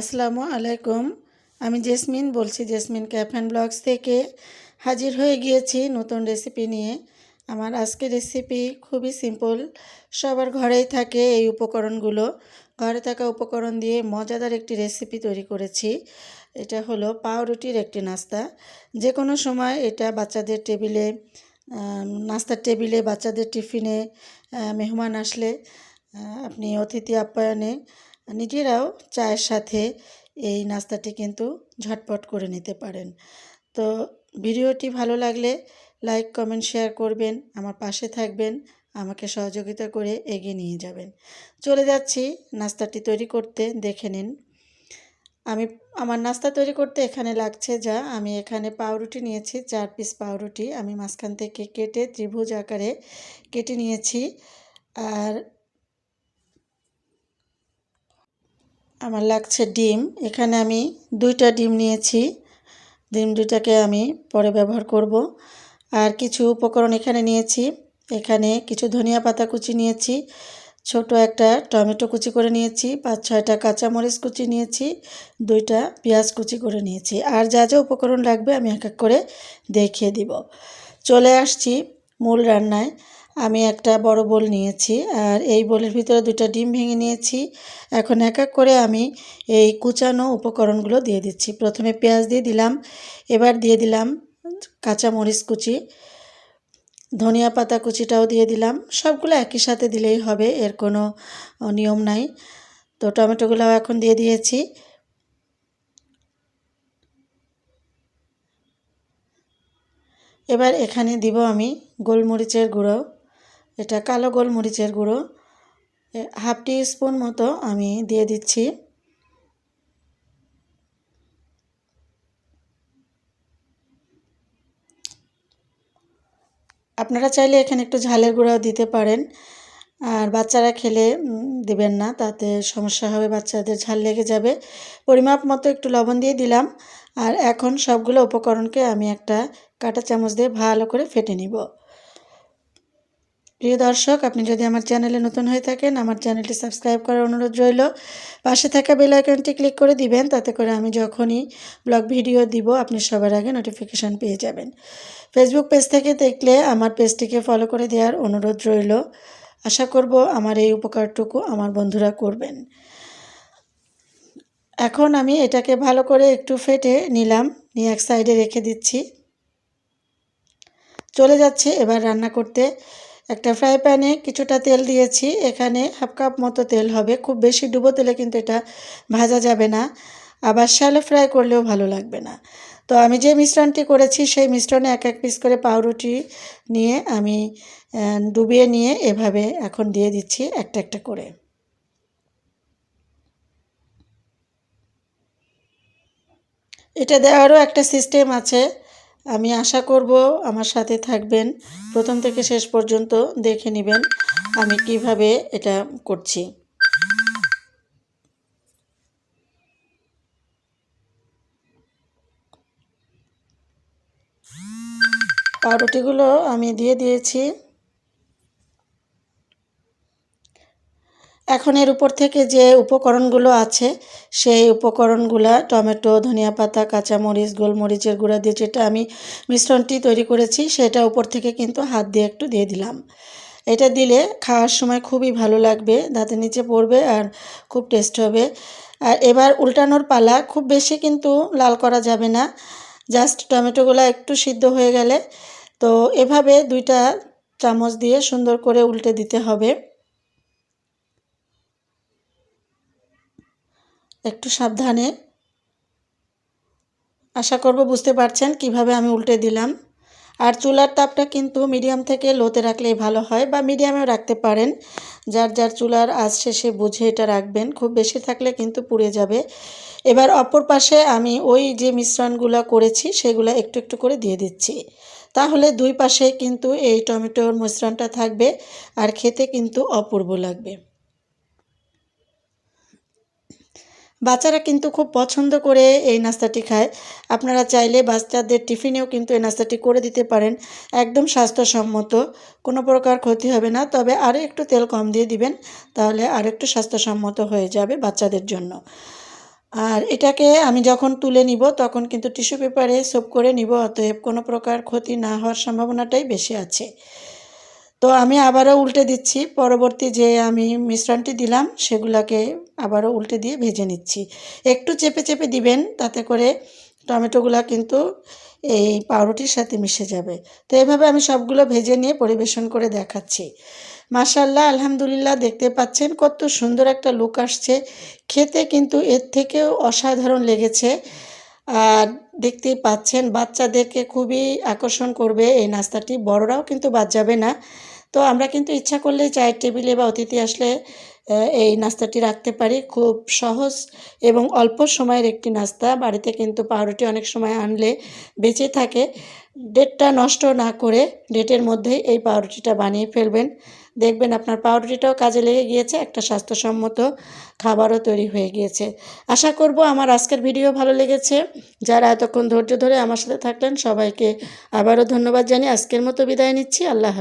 আসসালামু আলাইকুম। আমি জেসমিন বলছি জেসমিন ক্যাফ ব্লগস থেকে। হাজির হয়ে গিয়েছি নতুন রেসিপি নিয়ে। আমার আজকের রেসিপি খুবই সিম্পল। সবার ঘরেই থাকে এই উপকরণগুলো। ঘরে থাকা উপকরণ দিয়ে মজাদার একটি রেসিপি তৈরি করেছি। এটা হলো পাউরুটির একটি নাস্তা। যে কোনো সময় এটা বাচ্চাদের টেবিলে নাস্তার টেবিলে, বাচ্চাদের টিফিনে মেহমান আসলে আপনি অতিথি আপ্যায়নে নিজেরাও চায়ের সাথে এই নাস্তাটি কিন্তু ঝটপট করে নিতে পারেন। তো ভিডিওটি ভালো লাগলে লাইক, কমেন্ট, শেয়ার করবেন, আমার পাশে থাকবেন, আমাকে সহযোগিতা করে এগিয়ে নিয়ে যাবেন। চলে যাচ্ছি নাস্তাটি তৈরি করতে, দেখে নিন। আমি, আমার নাস্তা তৈরি করতে এখানে লাগছে যা, আমি এখানে পাউরুটি নিয়েছি, চার পিস পাউরুটি। আমি মাঝখান থেকে কেটে ত্রিভুজ আকারে কেটে নিয়েছি। আর আমার লাগছে ডিম। এখানে আমি দুইটা ডিম নিয়েছি। ডিম দুইটাকে আমি পরে ব্যবহার করব। আর কিছু উপকরণ এখানে নিয়েছি। এখানে কিছু ধনিয়া পাতা কুচি নিয়েছি। ছোট একটা টমেটো কুচি করে নিয়েছি। পাঁচ, ছয়টা কাঁচামরিচ কুচি নিয়েছি। দুইটা পেঁয়াজ কুচি করে নিয়েছি। আর যা যা উপকরণ লাগবে আমি এক এক করে দেখিয়ে দিব। চলে আসছি মূল রান্নায়। আমি একটা বড় বোল নিয়েছি আর এই বোলের ভিতরে দুটা ডিম ভেঙে নিয়েছি। এখন এক এক করে আমি এই কুচানো উপকরণগুলো দিয়ে দিচ্ছি। প্রথমে পেঁয়াজ দিয়ে দিলাম, এবার দিয়ে দিলাম কাঁচামরিচ কুচি, ধনিয়া পাতা কুচিটাও দিয়ে দিলাম। সবগুলো একই সাথে দিলেই হবে, এর কোনো নিয়ম নাই। তো টমেটোগুলোও এখন দিয়ে দিয়েছি। এবার এখানে দিব আমি গোলমরিচের গুঁড়ো। এটা কালো গোলমরিচের গুঁড়ো। হাফ টি স্পুন মতো আমি দিয়ে দিচ্ছি। আপনারা চাইলে এখানে একটু ঝালের গুঁড়াও দিতে পারেন। আর বাচ্চারা খেলে দেবেন না, তাতে সমস্যা হবে, বাচ্চাদের ঝাল লেগে যাবে। পরিমাপ মতো একটু লবণ দিয়ে দিলাম। আর এখন সবগুলো উপকরণকে আমি একটা কাঁটা চামচ দিয়ে ভালো করে ফেটে নিব। প্রিয় দর্শক, আপনি যদি আমার চ্যানেলে নতুন হয়ে থাকেন, আমার চ্যানেলটি সাবস্ক্রাইব করার অনুরোধ রইল। পাশে থাকা বেল আইকনটি ক্লিক করে দিবেন, তাতে করে আমি যখনই ব্লগ ভিডিও দিব, আপনি সবার আগে নোটিফিকেশান পেয়ে যাবেন। ফেসবুক পেজ থেকে দেখলে আমার পেজটিকে ফলো করে দেওয়ার অনুরোধ রইল। আশা করব আমার এই উপকারটুকু আমার বন্ধুরা করবেন। এখন আমি এটাকে ভালো করে একটু ফেটে নিলাম, নিয়ে এক সাইডে রেখে দিচ্ছি। চলে যাচ্ছে, এবার রান্না করতে একটা ফ্রাই প্যানে কিছুটা তেল দিয়েছি। এখানে হাফ কাপ মতো তেল হবে। খুব বেশি ডুবো তেলে কিন্তু এটা ভাজা যাবে না। আবার শ্যালো ফ্রাই করলেও ভালো লাগবে না। তো আমি যে মিশ্রণটি করেছি, সেই মিশ্রণে এক এক পিস করে পাউরুটি নিয়ে আমি ডুবিয়ে নিয়ে এভাবে এখন দিয়ে দিচ্ছি একটা একটা করে। এটা দেওয়ারও একটা সিস্টেম আছে। আমি আশা করব আমার সাথে থাকবেন। প্রথম থেকে শেষ পর্যন্ত দেখে নেবেন আমি কীভাবে এটা করছি। পাউরুটিগুলো আমি দিয়ে দিয়েছি। এখন এর উপর থেকে যে উপকরণগুলো আছে, সেই উপকরণগুলো টমেটো, ধনিয়া পাতা, কাঁচামরিচ, গোলমরিচের গুঁড়া দিয়ে যেটা আমি মিশ্রণটি তৈরি করেছি, সেটা উপর থেকে কিন্তু হাত দিয়ে একটু দিয়ে দিলাম। এটা দিলে খাওয়ার সময় খুবই ভালো লাগবে দাঁতের নিচে পড়বে আর খুব টেস্ট হবে। আর এবার উল্টানোর পালা, খুব বেশি কিন্তু লাল করা যাবে না, জাস্ট টমেটোগুলো একটু সিদ্ধ হয়ে গেলে। তো এভাবে দুইটা চামচ দিয়ে সুন্দর করে উল্টে দিতে হবে। একটু সাবধানে। আশা করব বুঝতে পারছেন কীভাবে আমি উল্টে দিলাম। আর চুলার তাপটা কিন্তু মিডিয়াম থেকে লোতে রাখলেই ভালো হয় বা মিডিয়ামেও রাখতে পারেন। যার যার চুলার আজ শেষে বুঝে এটা রাখবেন। খুব বেশি থাকলে কিন্তু পুড়ে যাবে। এবার অপর পাশে আমি ওই যে মিশ্রণগুলো করেছি সেগুলো একটু একটু করে দিয়ে দিচ্ছি। তাহলে দুই পাশে কিন্তু এই টমেটোর মিশ্রণটা থাকবে আর খেতে কিন্তু অপূর্ব লাগবে। বাচ্চারা কিন্তু খুব পছন্দ করে এই নাস্তাটি খায়। আপনারা চাইলে বাচ্চাদের টিফিনেও কিন্তু এই নাস্তাটি করে দিতে পারেন, একদম স্বাস্থ্যসম্মত। কোনো প্রকার ক্ষতি হবে না, তবে আরও একটু তেল কম দিয়ে দিবেন, তাহলে আর একটু স্বাস্থ্যসম্মত হয়ে যাবে বাচ্চাদের জন্য। আর এটাকে আমি যখন তুলে নিব, তখন কিন্তু টিস্যু পেপারে সোপ করে নিব, অতএব কোনো প্রকার ক্ষতি না হওয়ার সম্ভাবনাটাই বেশি আছে। তো আমি আবারও উল্টে দিচ্ছি। পরবর্তী যে আমি মিশ্রণটি দিলাম, সেগুলোকে আবারও উল্টে দিয়ে ভেজে নিচ্ছি। একটু চেপে চেপে দিবেন, তাতে করে টমেটোগুলো কিন্তু এই পাউরুটির সাথে মিশে যাবে। তো এভাবে আমি সবগুলো ভেজে নিয়ে পরিবেশন করে দেখাচ্ছি। মাশাল্লাহ আলহামদুলিল্লাহ দেখতে পাচ্ছেন কত সুন্দর একটা লুক আসছে। খেতে কিন্তু এর থেকেও অসাধারণ লেগেছে। আর দেখতেই পাচ্ছেন বাচ্চাদেরকে খুবই আকর্ষণ করবে এই নাস্তাটি। বড়রাও কিন্তু বাদ যাবে না। তো আমরা কিন্তু ইচ্ছা করলেই চায়ের টেবিলে বা অতিথি আসলে এই নাস্তাটি রাখতে পারি। খুব সহজ এবং অল্প সময়ের একটি নাস্তা। বাড়িতে কিন্তু পাউরুটি অনেক সময় আনলে বেঁচে থাকে। ডেটটা নষ্ট না করে ডেটের মধ্যেই এই পাউরুটিটা বানিয়ে ফেলবেন। দেখবেন আপনার পাউরুটিটাও কাজে লেগে গিয়েছে, একটা স্বাস্থ্যসম্মত খাবারও তৈরি হয়ে গিয়েছে। আশা করব আমার আজকের ভিডিও ভালো লেগেছে। যারা এতক্ষণ ধৈর্য ধরে আমার সাথে থাকলেন, সবাইকে আবারও ধন্যবাদ জানিয়ে আজকের মতো বিদায় নিচ্ছি। আল্লাহ